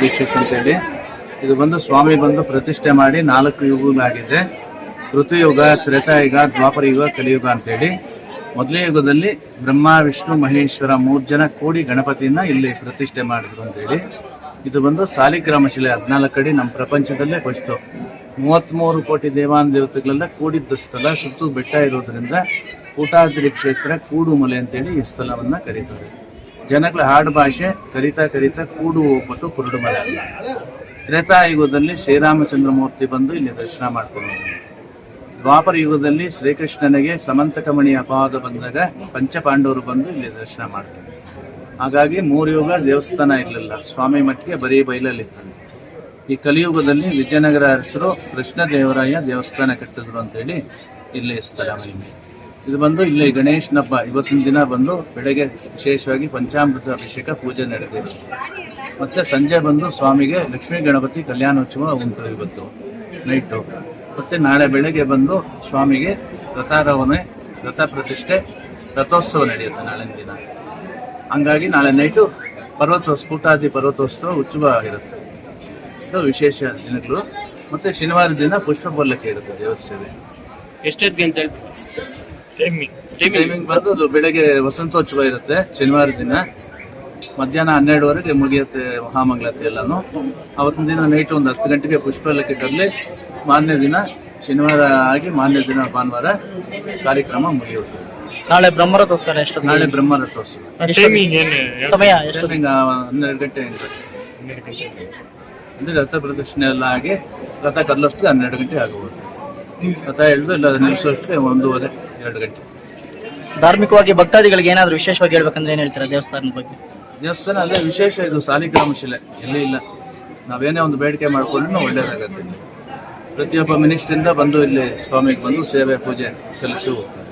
ದೀಕ್ಷಿತ್ ಅಂತೇಳಿ ಇದು ಬಂದು ಸ್ವಾಮಿ ಬಂದು ಪ್ರತಿಷ್ಠೆ ಮಾಡಿ ನಾಲ್ಕು ಯುಗಗಳಾಗಿದೆ ಋತುಯುಗ, ತ್ರೇತಾಯುಗ ದ್ವಾಪರ ಯುಗ ಕಲಿಯುಗ ಅಂತೇಳಿ. ಮೊದಲೇ ಯುಗದಲ್ಲಿ ಬ್ರಹ್ಮ, ವಿಷ್ಣು, ಮಹೇಶ್ವರ ಮೂರು ಜನ ಕೂಡಿ ಗಣಪತಿಯನ್ನ ಇಲ್ಲಿ ಪ್ರತಿಷ್ಠೆ ಮಾಡಿದ್ರು ಅಂತೇಳಿ. ಇದು ಬಂದು ಸಾಲಿಗ್ರಾಮ ಶಿಲೆ ಹದಿನಾಲ್ಕು ಅಡಿ ನಮ್ಮ ಪ್ರಪಂಚದಲ್ಲೇ ಫಸ್ಟು ಮೂವತ್ತ್ಮೂರು ಕೋಟಿ ದೇವಾನ ದೇವತೆಗಳೆಲ್ಲ ಕೂಡಿದ್ದ ಸ್ಥಳ, ಸುತ್ತು ಬೆಟ್ಟ ಇರೋದ್ರಿಂದ ಕೂಟಾದ್ರಿ ಕ್ಷೇತ್ರ, ಕೂಡುಮಲೆ ಅಂತೇಳಿ ಈ ಸ್ಥಳವನ್ನ ಕರೀತಾರೆ. ಜನಗಳ ಹಾಡು ಭಾಷೆ ಕರಿತಾ ಕರಿತಾ ಕೂಡು ಹೋಗ್ಬಿಟ್ಟು ಕುರುಡುಮಲೆ ಅಲ್ಲ ತ್ರೇತಾಯುಗದಲ್ಲಿ ಶ್ರೀರಾಮಚಂದ್ರ ಮೂರ್ತಿ ಬಂದು ಇಲ್ಲಿ ದರ್ಶನ ಮಾಡ್ಕೊಂಡು. ದ್ವಾಪರ ಯುಗದಲ್ಲಿ ಶ್ರೀಕೃಷ್ಣನಿಗೆ ಸಮಂತಕಮಣಿ ಅಪವಾದ ಬಂದಾಗ ಪಂಚಪಾಂಡವರು ಬಂದು ಇಲ್ಲಿ ದರ್ಶನ ಮಾಡ್ತಾರೆ. ಹಾಗಾಗಿ ಮೂರು ಯುಗ ದೇವಸ್ಥಾನ ಇರಲಿಲ್ಲ. ಸ್ವಾಮಿ ಮಠಕ್ಕೆ ಬರೀ ಬಯಲಲ್ಲಿತ್ತು ಈ ಕಲಿಯುಗದಲ್ಲಿ ವಿಜಯನಗರ ಅರಸರು ಕೃಷ್ಣದೇವರಾಯ ದೇವಸ್ಥಾನ ಕಟ್ಟಿದ್ರು ಅಂತೇಳಿ ಇಲ್ಲಿ ಸ್ಥಳ ಮಹಿಮೆ ಇದು ಬಂದು ಇಲ್ಲಿ ಗಣೇಶನ ಹಬ್ಬ ಇವತ್ತಿನ ದಿನ ಬಂದು ಬೆಳಗ್ಗೆ ವಿಶೇಷವಾಗಿ ಪಂಚಾಮೃತ ಅಭಿಷೇಕ ಪೂಜೆ ನಡೆದಿದೆ. ಮತ್ತೆ ಸಂಜೆ ಬಂದು ಸ್ವಾಮಿಗೆ ಲಕ್ಷ್ಮೀ ಗಣಪತಿ ಕಲ್ಯಾಣೋತ್ಸವ ಉಂಟು ಇವತ್ತು ನೈಟು ಮತ್ತೆ ನಾಳೆ ಬೆಳಗ್ಗೆ ಬಂದು ಸ್ವಾಮಿಗೆ ರಥಾರೋಹಣೆ, ರಥ ಪ್ರತಿಷ್ಠೆ, ರಥೋತ್ಸವ ನಡೆಯುತ್ತೆ ನಾಳಿನ ದಿನ. ಹಂಗಾಗಿ ನಾಳೆ ನೈಟು ಪರ್ವತೋ ಸ್ಫೂಟಾದಿ ಪರ್ವತೋತ್ಸವ ಉತ್ಸವ ಆಗಿರುತ್ತೆ ಇದು ವಿಶೇಷ ದಿನಗಳು. ಮತ್ತೆ ಶನಿವಾರ ದಿನ ಪುಷ್ಪ ಬಲ್ಲಕ್ಕೆ ಇರುತ್ತೆ ದೇವರ ಎಷ್ಟೊತ್ತಿಗೆ ಅಂತ ಟೈಮಿಂಗ್ ಟೈಮಿಂಗ್ ಬಂದು ಅದು ಬೆಳಗ್ಗೆ ವಸಂತೋತ್ಸವ ಇರುತ್ತೆ ಶನಿವಾರ ದಿನ. ಮಧ್ಯಾಹ್ನ ಹನ್ನೆರಡುವರೆಗೆ ಮುಗಿಯುತ್ತೆ ಮಹಾಮಂಗಳಾರತಿ ಎಲ್ಲಾನು. ಅವತ್ತಿನ ದಿನ ನೈಟ್ ಒಂದು ಹತ್ತು ಗಂಟೆಗೆ ಪುಷ್ಪ ಪಲ್ಲಕ್ಕಿ ತರಲಿ. ಮಾರನೇ ದಿನ ಶನಿವಾರ ಆಗಿ ಮಾರನೇ ದಿನ ಭಾನುವಾರ ಕಾರ್ಯಕ್ರಮ ಮುಗಿಯುತ್ತೆ. ನಾಳೆ ಬ್ರಹ್ಮರಥೋತ್ಸವ ಎಷ್ಟು ನಾಳೆ ಬ್ರಹ್ಮರಥೋತ್ಸವ. ಟೈಮಿಂಗ್ ಏನು ಸಮಯ ಎಷ್ಟು ಟೈಮಿಂಗ್ ಹನ್ನೆರಡು ಗಂಟೆ ಅಂದ್ರೆ ರಥ ಪ್ರದರ್ಶನ ಎಲ್ಲ ಆಗಿ ರಥ ಕದಲೋಷ್ಟಿಗೆ ಹನ್ನೆರಡು ಗಂಟೆ ಆಗಬಹುದು ರಥ ಎಳೆದು ಇಲ್ಲ ನಿಲ್ಲಿಸೋಷ್ಟಿಗೆ ಒಂದೂವರೆ ಎರಡು ಗಂಟೆ. ಧಾರ್ಮಿಕವಾಗಿ ಭಕ್ತಾದಿಗಳಿಗೆ ಏನಾದರೂ ವಿಶೇಷವಾಗಿ ಹೇಳ್ಬೇಕಂದ್ರೆ ಏನ್ ಹೇಳ್ತೀರಾ ದೇವಸ್ಥಾನದ ಬಗ್ಗೆ? ದೇವಸ್ಥಾನ ಅಲ್ಲೇ ವಿಶೇಷ ಇದು ಸಾಲಿಗ್ರಾಮ ಶಿಲೆ. ಎಲ್ಲೇ ಇಲ್ಲ. ನಾವೇನೇ ಒಂದು ಬೇಡಿಕೆ ಮಾಡ್ಕೊಂಡ್ರು ಒಳ್ಳೇದಾಗತ್ತೆ. ಇಲ್ಲಿ ಪ್ರತಿಯೊಬ್ಬ ಮಿನಿಸ್ಟ್ರಿಂದ ಬಂದು ಇಲ್ಲಿ ಸ್ವಾಮಿಗೆ ಬಂದು ಸೇವೆ ಪೂಜೆ ಸಲ್ಲಿಸಿ ಹೋಗ್ತಾರೆ.